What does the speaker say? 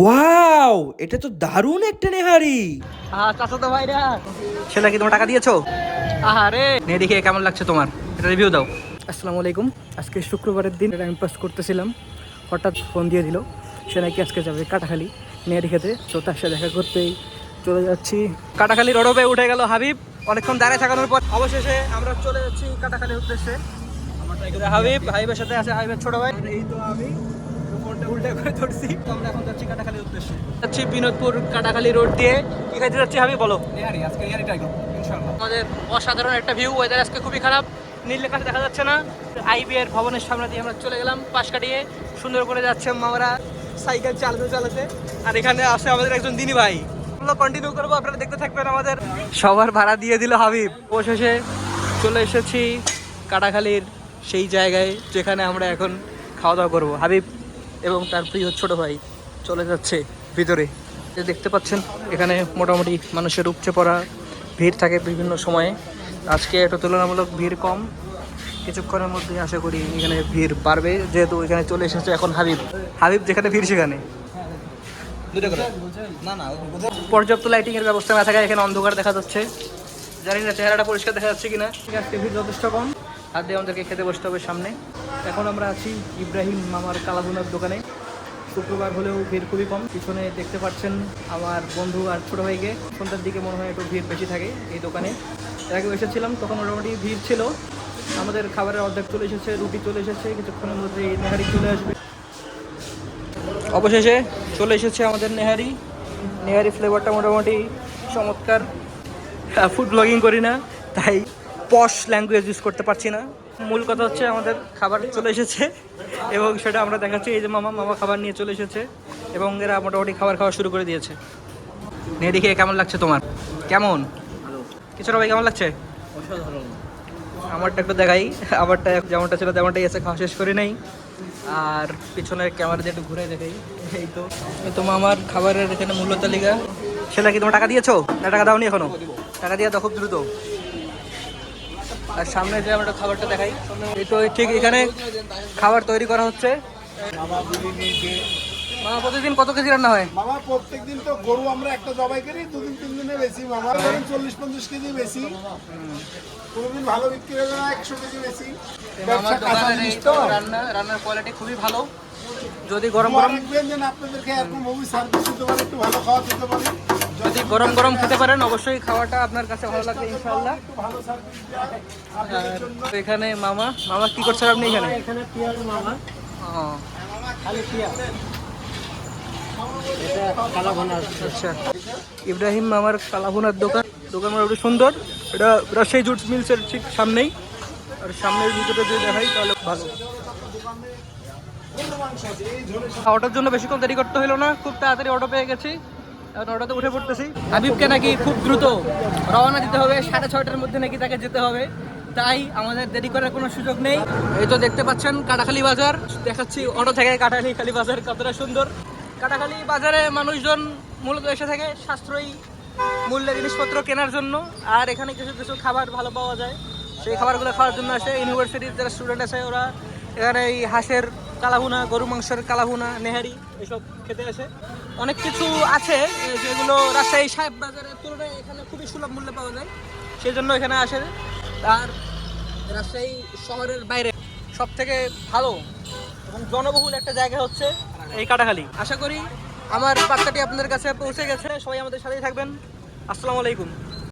Wow এটা তো দারুণ একটা নেহারি। আহ চাচা তো ভাইরা। ছেলে কি তোমার টাকা দিয়েছ? আহারে। নে দেখে কেমন লাগছে তোমার? এটা রিভিউ দাও। আসসালামু আলাইকুম। আজকে শুক্রবারের দিন টাইম পাস করতেছিলাম। হঠাৎ ফোন দিয়ে দিল সে নাকি আজকে যাবে কাটাখালি নেয়ারি খেতে। তো তার সাথে দেখা করতেই চলে যাচ্ছি। কাটাখালি রোডবে উঠে গেল হাবিব। অনেকক্ষণ দাঁড়িয়ে থাকানোর পর অবশেষে আমরা চলে যাচ্ছি কাটাখালির উদ্দেশ্যে। হাবিব হাবিবের সাথে আছে হাবিবের ছোট ভাই। এই তো আমি। উল্টে করে ধরছি। তো আমরা এখন যাচ্ছি কাটাখালির উদ্দেশ্যে। যাচ্ছি বিনোদপুর কাটাখালি রোড দিয়ে। কি খাইতে যাচ্ছি বলো। নিহারি আজকে নিহারি ট্রাই করব ইনশাআল্লাহ। আমাদের অসাধারণ একটা ভিউ ওয়েদার আজকে খুবই খারাপ। নীল দেখা যাচ্ছে না। আইবিএর ভবনের সামনে দিয়ে আমরা চলে গেলাম পাশ কাটিয়ে সুন্দর করে যাচ্ছে মামারা সাইকেল চালাতে চালাতে। আর এখানে আসে আমাদের একজন দিনী ভাই। কন্টিনিউ করব আপনারা দেখতে থাকবেন আমাদের। সবার ভাড়া দিয়ে দিল হাবিব। অবশেষে চলে এসেছি কাটাখালির সেই জায়গায় যেখানে আমরা এখন খাওয়া দাওয়া করব। হাবিব এবং তার প্রিয় ছোট ভাই চলে যাচ্ছে ভিতরে। দেখতে পাচ্ছেন, এখানে মোটামুটি মানুষের উপচে পড়া ভিড় থাকে বিভিন্ন সময়ে। আজকে একটু তুলনামূলক ভিড় কম। কিছুক্ষণের মধ্যে আশা করি এখানে ভিড় বাড়বে। যেহেতু এখানে চলে এসেছে এখন হাবিব। হাবিব, যেখানে ভিড় সেখানে। পর্যাপ্ত লাইটিং এর ব্যবস্থা না থাকায় এখানে অন্ধকার দেখা যাচ্ছে। জানি না, চেহারাটা পরিষ্কার দেখা যাচ্ছে কিনা। ভিড় যথেষ্ট কম। হাত দিয়ে আমাদেরকে খেতে বসতে হবে সামনে। এখন আমরা আছি ইব্রাহিম মামার কালাভুনার দোকানে। শুক্রবার হলেও ভিড় খুবই কম। পিছনে দেখতে পাচ্ছেন আমার বন্ধু আর ছোটো ভাইকে। সন্ধ্যার দিকে মনে হয় একটু ভিড় বেশি থাকে এই দোকানে। এর আগে এসেছিলাম, তখন মোটামুটি ভিড় ছিল। আমাদের খাবারের অর্ধেক চলে এসেছে, রুটি চলে এসেছে, কিছুক্ষণের মধ্যে নেহারি চলে আসবে। অবশেষে চলে এসেছে আমাদের নেহারি। নেহারি ফ্লেভারটা মোটামুটি চমৎকার। ফুড ব্লগিং করি না, তাই পশ ল্যাঙ্গুয়েজ ইউজ করতে পারছি না। মূল কথা হচ্ছে আমাদের খাবার চলে এসেছে এবং সেটা আমরা দেখাচ্ছি। এই যে মামা মামা খাবার নিয়ে চলে এসেছে এবং এরা মোটামুটি খাবার খাওয়া শুরু করে দিয়েছে। নেহারি খেয়ে কেমন লাগছে তোমার। কেমন? কিছুটা ভাই কেমন লাগছে? আমারটা একটু দেখাই। আমারটা যেমনটা ছিল তেমনটাই এসে খাওয়া শেষ করে নেই। আর পিছনের ক্যামেরা দিয়ে একটু ঘুরে দেখাই। এই তো। এই তো আমার খাবারের এখানে মূল্য তালিকা। সেটা কি তোমার টাকা দিয়েছ? না টাকা দাওনি এখনও? টাকা দিয়ে দাও খুব দ্রুত। আর সামনে যে আমরা খাবারটা দেখাই এই তো ঠিক এখানে খাবার তৈরি করা হচ্ছে। মামা প্রতিদিন কত কেজি রান্না হয়? মামা প্রত্যেক দিন তো গরু আমরা একটা জবাই করি দুদিন তিন দিনে বেশি। মামা ধরেন চল্লিশ পঞ্চাশ কেজি বেশি। কোনোদিন ভালো বিক্রি হবে না একশো কেজি বেশি। রান্না রান্নার কোয়ালিটি খুবই ভালো। যদি গরম গরম রাখবেন যে আপনাদেরকে এরকম মুভি সার্ভিস দিতে পারে একটু ভালো খাওয়া দিতে পারে। যদি গরম গরম খেতে পারেন অবশ্যই খাওয়াটা আপনার কাছে ভালো লাগবে ইনশাআল্লাহ। একটু এখানে মামা মামা কি করছেন আপনি এখানে? এখানে পিয়ার মামা। ও, খালি পিয়া এটা কালা ভোনা আচ্ছা। ইব্রাহিম মামার কালাভুনার দোকান। দোকান মোটামুটি সুন্দর। এটা রাজশাহী জুট মিলসের ঠিক সামনেই। আর সামনের ভিতরে যদি দেখাই তাহলে ভালো। অটোর জন্য বেশিক্ষণ দেরি করতে হলো না। খুব তাড়াতাড়ি অটো পেয়ে গেছি। এখন অটোতে উঠে পড়তেছি। হাবিবকে নাকি খুব দ্রুত রওনা দিতে হবে। সাড়ে ছয়টার মধ্যে নাকি তাকে যেতে হবে। তাই আমাদের দেরি করার কোনো সুযোগ নেই। এই তো দেখতে পাচ্ছেন কাটাখালি বাজার। দেখাচ্ছি অটো থেকে কাটাখালি খালি বাজার। কতটা সুন্দর। কাটাখালি বাজারে মানুষজন মূলত এসে থাকে সাশ্রয়ী মূল্যের জিনিসপত্র কেনার জন্য। আর এখানে কিছু কিছু খাবার ভালো পাওয়া যায়। সেই খাবারগুলো খাওয়ার জন্য আসে। ইউনিভার্সিটির যারা স্টুডেন্ট আছে, ওরা এখানে এই হাঁসের কালাভুনা, গরু মাংসের কালাভুনা, নেহারি, এসব খেতে আসে। অনেক কিছু আছে যেগুলো রাজশাহী সাহেব বাজারের তুলনায় এখানে খুবই সুলভ মূল্যে পাওয়া যায়। সেই জন্য এখানে আসে। আর রাজশাহী শহরের বাইরে সব থেকে ভালো এবং জনবহুল একটা জায়গা হচ্ছে এই কাটাখালি। আশা করি আমার বার্তাটি আপনাদের কাছে পৌঁছে গেছে। সবাই আমাদের সাথেই থাকবেন। আসসালামু আলাইকুম।